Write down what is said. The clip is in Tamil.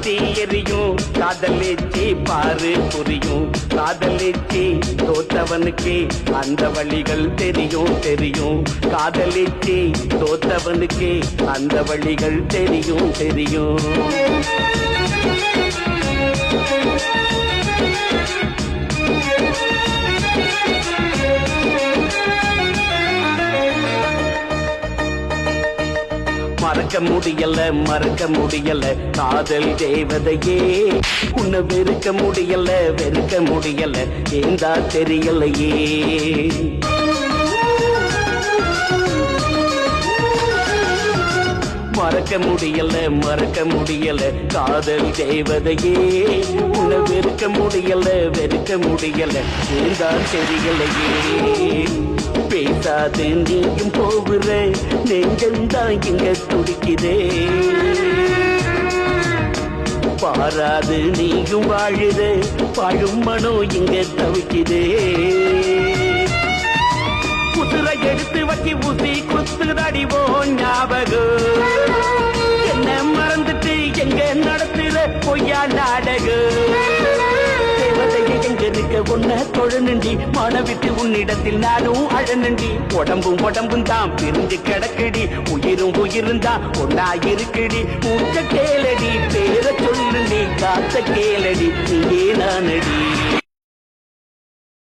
தீ எரியும் காதலிச்சி பாரு புரியும். காதலிச்சி தோத்தவனுக்கு அந்த வழிகள் தெரியும் தெரியும். காதலிச்சி தோத்தவனுக்கு அந்த வழிகள் தெரியும் தெரியும். மறக்க முடியல மறக்க முடியல. காதல் தேவதையே உன்னை வெறுக்க முடியல வெறுக்க முடியல. ஏந்தா தெரியலையே? மறக்க முடியல மறக்க முடியல. காதல் தேவதையே உன்னை வெறுக்க முடியல வெறுக்க முடியல. இருந்தால் தெரியலையே. பேசாது நீயும் போகிற நெஞ்சந்தான் இங்க துடிக்குதே. பாராது நீயும் வாழுது வாழும் மனோ இங்க தவிக்குதே. குதிரை எடுத்து வச்சு ஊசி குத்துதடிவோ. ஞாபகம் உன்ன தொழனுண்டி மனவிட்டு உன்னிடத்தில் நானும் அழனுண்டி உடம்பும் உடம்பும் தான் பிரிஞ்சு கிடக்குடி. உயிரும் உயிரும் தான் ஒன்னா இருக்குடி. மூச்ச கேளடி பேர சொல்லுண்டி காத்த கேளடி. நீயே நானடி.